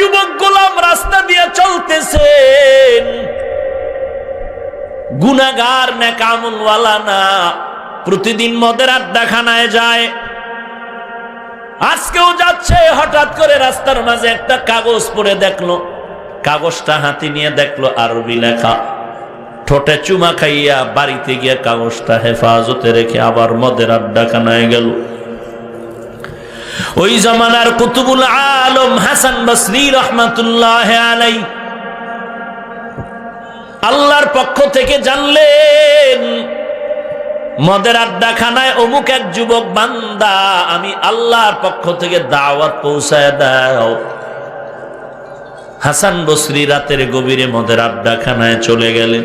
যুবক গোলাম রাস্তা দিয়ে চলতেছেন। গুনাগার না কামনওয়ালা না। প্রতিদিন মদের আড্ডাখানায় যায়। আজকেও যাচ্ছে, হঠাৎ করে রাস্তার মাঝে একটা কাগজ পড়ে দেখল। কাগজটা হাতি নিয়ে দেখল আরবি লেখা। ঠোঁটে চুমা খাইয়া বাড়িতে গিয়ে কাগজটা হেফাজতে রেখে আবার মদের আড্ডাখানায় গেল। ওই জমানার কুতুবুল আলম হাসান বসরি রহমাতুল্লাহ আলাই। আল্লাহর পক্ষ থেকে জানলেন, মদের আড্ডাখানায় অমুক এক যুবক বান্দা, আমি আল্লাহর পক্ষ থেকে দাওয়াত পৌঁছায় দাও। হাসান বসরি রাতের গভীরে মদের আড্ডাখানায় চলে গেলেন।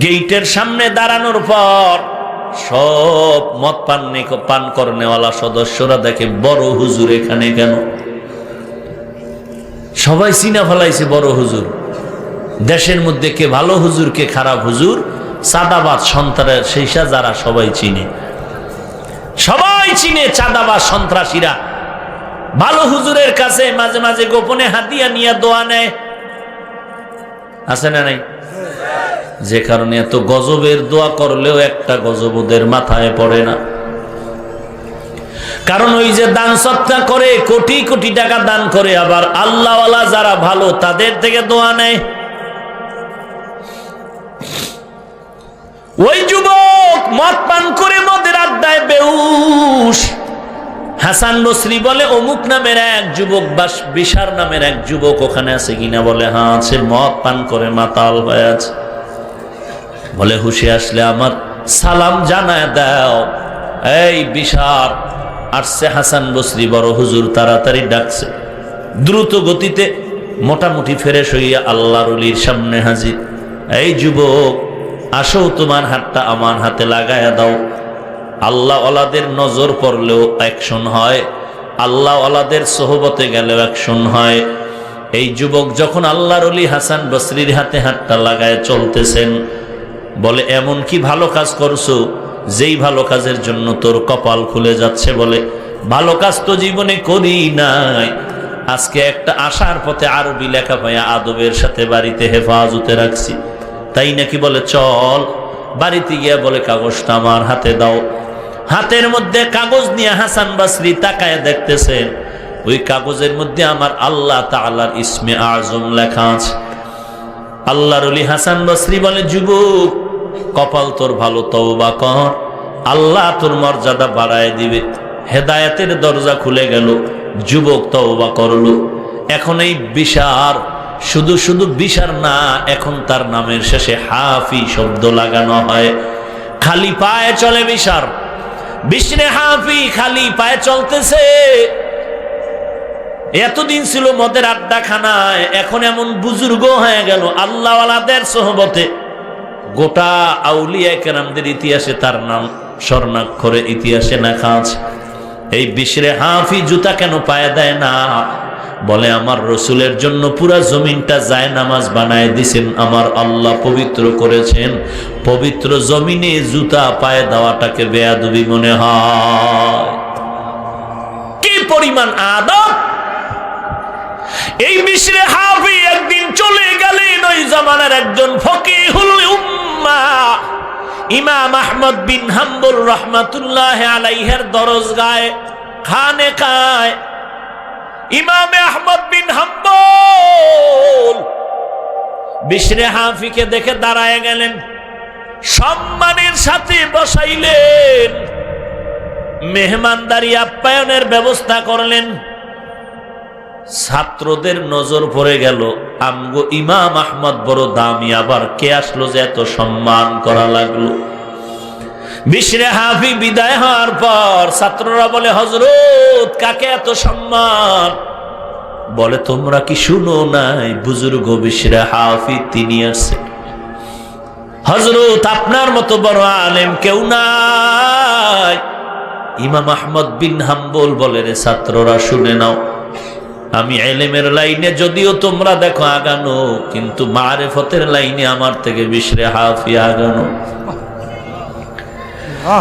গেইটের সামনে দাঁড়ানোর পর সব মদ পান পান করনেওয়ালা সদস্যরা দেখে বড় হুজুর এখানে কেন? সবাই চিনা ফেলাইছে বড় হুজুর। দেশের মধ্যে কে ভালো হুজুর, কে খারাপ হুজুর চাঁদাবাদ সন্ত্রাসের সেইসা যারা সবাই চিনে। সবাই চিনে চাঁদাবাদ সন্ত্রাসীরা। ভালো হুজুরের কাছে মাঝে মাঝে গোপনে হাতিয়া নিয়ে দোয়া নেয়। আছে না নাই? যে কারণে এত গজবের দোয়া করলেও একটা গজব ওদের মাথায় পড়ে না। কারণ ওই যে দান সত্তা করে, কোটি কোটি টাকা দান করে, আবার আল্লাহওয়ালা যারা ভালো, তাদের থেকে দোয়া নেয়। ওই যুবক মদ পান করে মদের আড্ডায় বেউস হাসান বসরি বলে, অমুক নামের এক যুবক বা বিশার নামের এক যুবক ওখানে আছে কিনা বলে হ্যাঁ আছে, মদ পান করে মাতাল হয়ে আছে। বলে হুশে আসলে আমার, সালাম জানায় দাও। এই বিশার আসছে হাসান বসরি বড় হুজুর তাড়াতাড়ি ডাকছে। দ্রুত গতিতে মোটামুটি ফেরেশ হইয়া আল্লাহর অলির সামনে হাজির। এই যুবক, আসো তোমার হাতটা আমার হাতে লাগায়া দাও। আল্লাহ ওলাদের নজর পড়লেও অ্যাকশন হয়। আল্লাহ ওলাদের সোহবতে গেলেও অ্যাকশন হয়। এই যুবক যখন আল্লাহর হাসান বসরির হাতে হাতটা লাগায় চলতেছেন বলে, এমন কি ভালো কাজ করছ? যেই ভালো কাজের জন্য তোর কপাল খুলে যাচ্ছে? বলে, ভালো কাজ তো জীবনে করি নাই। আজকে একটা আসার পথে আরবি লেখা পাইয়া আদবের সাথে বাড়িতে হেফাজতে রাখছি। তাই নাকি বলে, চল, বাড়িতে গিয়া বলে কাগজটা আমার হাতে দাও। হাতের মধ্যে কাগজ নিয়ে হাসান বাসরি তাকায় দেখতেছেন, ওই কাগজের মধ্যে আমার আল্লাহ তাআলার ইসমে আজম লেখা আছে। আল্লাহর হাসান বসরি বলে, যুবক কপাল তোর ভালো, তওবা কর। আল্লাহ তোর মর্যাদা বাড়ায় দিবে। হেদায়েতের দরজা খুলে গেল, যুবক তওবা করল। এখন এই বিশার, শুধু শুধু বিশার না, এখন তার নামের শেষে হাফি শব্দ লাগানো হয়। খালি পায়ে চলে বিশার। বিষ্ণে হাফি খালি পায়ে চলতেছে। এতদিন ছিল মদের আড্ডা খানায় এখন এমন বুজুর্গ হয়ে গেল আল্লাহওয়ালাদের সহবতে। গোটা আউলিয়া কেরামদের ইতিহাসে তার নাম স্বর্ণাক্ষরে ইতিহাসে লেখা আছে। এই বিশ্রে হাফি জুতা কেন পায়ে দেয় না? বলে, আমার রসুলের জন্য পুরা জমিনটা যায় নামাজ বানায় দিছেন, আমার আল্লাহ পবিত্র করেছেন। পবিত্র জমিনে জুতা পায়ে দেওয়াটাকে বেয়াদবি মনে হয়। কি পরিমাণ আদব! এই মিশ্রে হাফি একদিন চলে গেলেন ওই জামানার একজন ইমাম আহমদ বিন হাম্বুল রহমাতুল্লাহ আলাইহের দরজ গায় খানে ইমাম আহমদ বিন হাম্বল বিশরে হাফিকে দেখে দাঁড়ায় গেলেন। সম্মানের সাথে বসাইলেন। মেহমানদারি আপ্যায়নের ব্যবস্থা করলেন। ছাত্রদের নজর পড়ে গেল, আমগো ইমাম আহমদ বড় দামি, আবার কে আসলো যে এত সম্মান করা লাগল? বিশরে হাফি বিদায় হওয়ার পর ছাত্ররা বলে হজরত কাকে এত সম্মান? বলে, তোমরা কি শুনো নাই, বুজুর্গ বিশরে হাফি তিনি আছে হজরত আপনার মতো বড় আলেম কেউ নাই। ইমাম আহমদ বিন হাম্বল বলে, রে ছাত্ররা, শুনে নাও। আমি এলেমের লাইনে যদিও তোমরা দেখো আগানো কিন্তু মারেফতের লাইনে আমার থেকে বিশরে হাফি আগানো।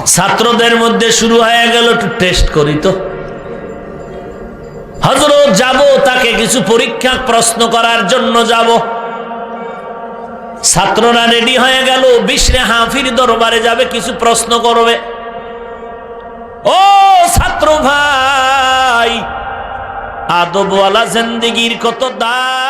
ছাত্রদের মধ্যে শুরু হয়ে গেল একটু টেস্ট করি তো। হজরত যাব তাকে কিছু পরীক্ষা প্রশ্ন করার জন্য যাব। ছাত্ররা রেডি হয়ে গেল বিশরে হাফির দরবারে যাবে কিছু প্রশ্ন করবে। আদবওয়ালা জিন্দিগির কত দাম?